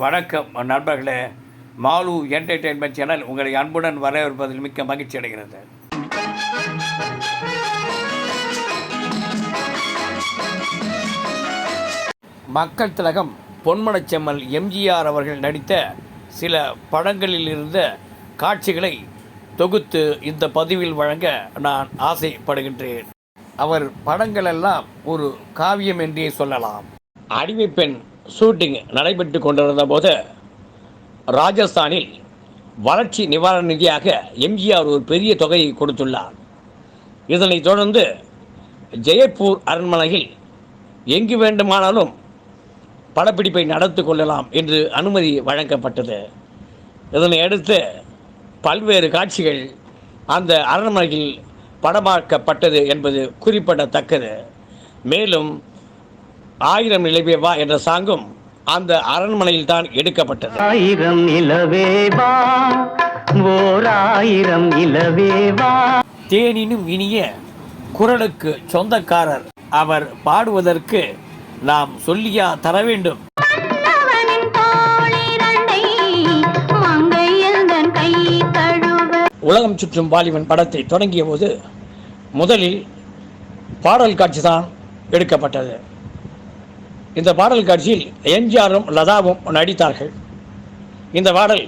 வணக்கம் நண்பர்களே. Mall entertainment channel உங்களை அன்புடன் வரவேற்பதில் மிக்க மகிழ்ச்சி அடைகிறது. மக்கள் திலகம் பொன்மனச்செம்மல் எம்ஜிஆர் அவர்கள் நடித்த சில படங்களில் இருந்த காட்சிகளை தொகுத்து இந்த பதிவில் வழங்க நான் ஆசைப்படுகின்றேன். அவர் படங்களெல்லாம் ஒரு காவியம் என்றே சொல்லலாம். அடிமைப்பெண் ஷூட்டிங் நடைபெற்று கொண்டிருந்த போது ராஜஸ்தானில் வறட்சி நிவாரண நிதியாக எம்ஜிஆர் ஒரு பெரிய தொகையை கொடுத்துள்ளார். இதனைத் தொடர்ந்து ஜெயப்பூர் அரண்மனையில் எங்கு வேண்டுமானாலும் படப்பிடிப்பை நடத்தி கொள்ளலாம் என்று அனுமதி வழங்கப்பட்டது. இதனை அடுத்து பல்வேறு காட்சிகள் அந்த அரண்மனையில் படமாக்கப்பட்டது என்பது குறிப்பிடத்தக்கது. மேலும் ஆயிரம் நிலவேவா என்ற சாங்கும் அந்த அரண்மனையில் தான் எடுக்கப்பட்டது. ஆயிரம் நிலவேவா ஓர் ஆயிரம் நிலவேவா தேனினும் இனிய குரலுக்கு சொந்தக்காரர் அவர் பாடுவதற்கு நாம் சொல்லியா தர வேண்டும். உலகம் சுற்றும் வாலிபன் படத்தை தொடங்கிய போது முதலில் பாடல் காட்சி தான் எடுக்கப்பட்டது. இந்த பாடல் காட்சியில் எம்ஜிஆரும் லதாவும் நடித்தார்கள். இந்த பாடல்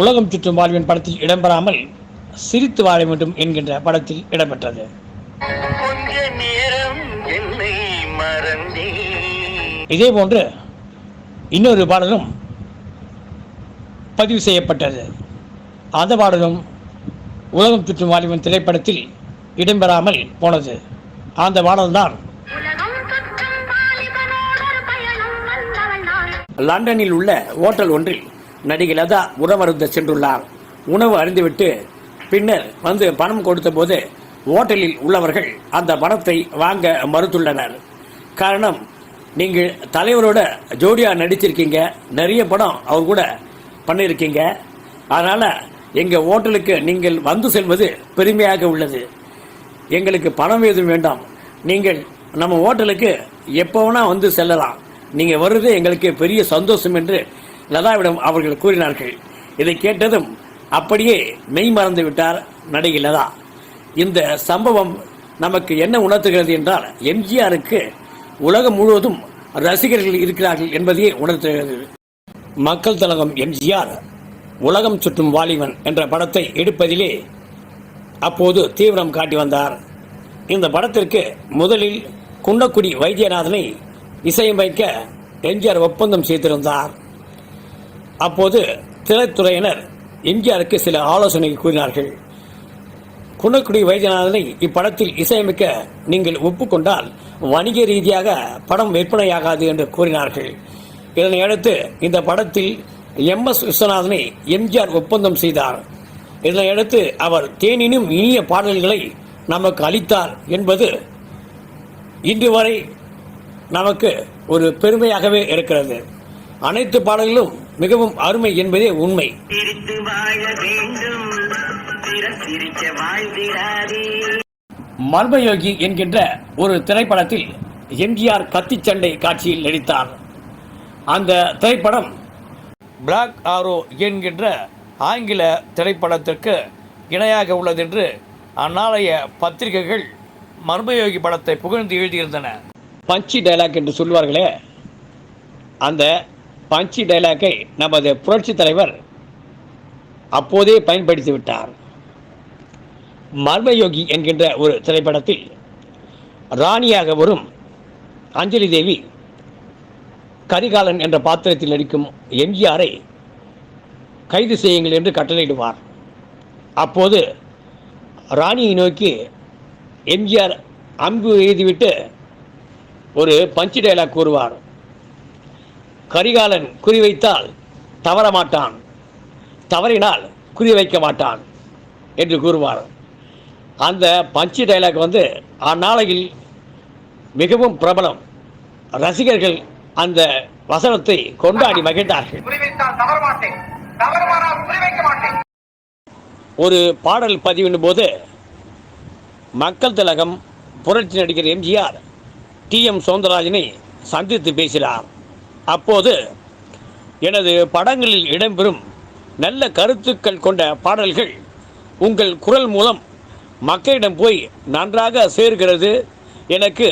உலகம் சுற்றும் வாலிபன் படத்தில் இடம்பெறாமல் சிரித்து வாழ வேண்டும் என்கின்ற படத்தில் இடம்பெற்றது. இதே போன்று இன்னொரு பாடலும் பதிவு செய்யப்பட்டது. அந்த பாடலும் உலகம் சுற்றும் வாலிபன் திரைப்படத்தில் இடம்பெறாமல் போனது. அந்த பாடல்தான் லண்டனில் உள்ள ஓட்டல் ஒன்றில் நடிகை லதா உணவருந்த சென்றுள்ளார். உணவு அறிந்துவிட்டு பின்னர் வந்து பணம் கொடுத்தபோது ஓட்டலில் உள்ளவர்கள் அந்த பணத்தை வாங்க மறுத்துள்ளனர். காரணம் நீங்கள் தலைவரோட ஜோடியாக நடிச்சிருக்கீங்க நிறைய படம் அவர் கூட பண்ணியிருக்கீங்க அதனால் எங்கள் ஓட்டலுக்கு நீங்கள் வந்து செல்வது பெருமையாக உள்ளது. எங்களுக்கு பணம் எதுவும் வேண்டாம். நீங்கள் நம்ம ஹோட்டலுக்கு எப்போ வேணா வந்து செல்லலாம். நீங்கள் வருவது எங்களுக்கு பெரிய சந்தோஷம் என்று லதாவிடம் அவர்கள் கூறினார்கள். இதை கேட்டதும் அப்படியே மெய் மறந்து விட்டார் நடிகை லதா. இந்த சம்பவம் நமக்கு என்ன உணர்த்துகிறது என்றால் எம்ஜிஆருக்கு உலகம் முழுவதும் ரசிகர்கள் இருக்கிறார்கள் என்பதையே உணர்த்துகிறது. மக்கள் தலகம் எம்ஜிஆர் உலகம் சுற்றும் வாலிபன் என்ற படத்தை எடுப்பதிலே அப்போது தீவிரம் காட்டி வந்தார். இந்த படத்திற்கு முதலில் குன்னக்குடி வைத்தியநாதனை இசையமைக்க எம்ஜிஆர் ஒப்பந்தம் செய்திருந்தார். அப்போது திரைத்துறையினர் எம்ஜிஆருக்கு சில ஆலோசனை கூறினார்கள். குணக்குடி வைத்தியநாதனை இப்படத்தில் இசையமைக்க நீங்கள் ஒப்புக்கொண்டால் வணிக ரீதியாக படம் விற்பனையாகாது என்று கூறினார்கள். இதனை அடுத்து இந்த படத்தில் எம் எஸ் விஸ்வநாதனை எம்ஜிஆர் ஒப்பந்தம் செய்தார். இதனையடுத்து அவர் தேனினும் இனிய பாடல்களை நமக்கு அளித்தார் என்பது இன்று வரை நமக்கு ஒரு பெருமையாகவே இருக்கிறது. அனைத்து பாடல்களும் மிகவும் அருமை என்பதே உண்மை. மர்மயோகி என்கின்ற ஒரு திரைப்படத்தில் எம்ஜிஆர் கத்திச்சண்டை காட்சியில் நடித்தார். அந்த திரைப்படம் பிளாக் ஆரோ என்கின்ற ஆங்கில திரைப்படத்திற்கு இணையாக உள்ளது என்று அந்நாளைய பத்திரிகைகள் மர்மயோகி படத்தை புகழ்ந்து எழுதியிருந்தன. பஞ்சி டைலாக் என்று சொல்வார்களே அந்த பஞ்சி டைலாக்கை நமது புரட்சி தலைவர் அப்போதே பயன்படுத்தி விட்டார். மர்மயோகி என்கின்ற ஒரு திரைப்படத்தில் ராணியாக வரும் அஞ்சலி தேவி கரிகாலன் என்ற பாத்திரத்தில் நடிக்கும் எம்ஜிஆரை கைது செய்யுங்கள் என்று கட்டளையிடுவார். அப்போது ராணியை நோக்கி எம்ஜிஆர் அம்பு எழுதிவிட்டு ஒரு பஞ்சு டைலாக் கூறுவார். கரிகாலன் குறிவைத்தால் தவற மாட்டான். தவறினால் குறிவைக்க மாட்டான் என்று கூறுவார். அந்த பஞ்சு டைலாக் வந்து அந்நாளையில் மிகவும் பிரபலம். ரசிகர்கள் அந்த வசனத்தை கொண்டாடி மகிழ்ந்தார்கள். ஒரு பாடல் பதிவின் போது மக்கள் திலகம் புரட்சி நடிகர் எம்ஜிஆர் டி எம் சௌந்தரராஜனை சந்தித்து பேசினார். அப்போது எனது படங்களில் இடம்பெறும் நல்ல கருத்துக்கள் கொண்ட பாடல்கள் உங்கள் குரல் மூலம் மக்களிடம் போய் நன்றாக சேர்கிறது எனக்கு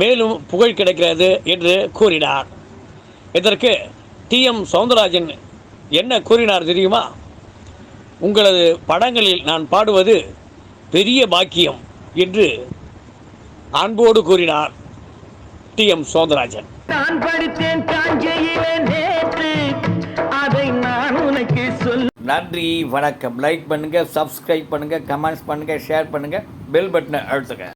மேலும் புகழ் கிடைக்கிறது என்று கூறினார். இதற்கு டி எம் சௌந்தரராஜன் என்ன கூறினார் தெரியுமா? உங்களது படங்களில் நான் பாடுவது பெரிய பாக்கியம் என்று அன்போடு கூறினார். டி எம் சவுந்தரராஜன் நான் படித்தேன் காஞ்சையிலே நேற்று. அதை நான் உனக்கு சொல்ல நன்றி வணக்கம். லைக் பண்ணுங்கள் சப்ஸ்கிரைப் பண்ணுங்கள் கமெண்ட்ஸ் பண்ணுங்கள் ஷேர் பண்ணுங்கள் பெல் பட்டனை அழுத்துங்க.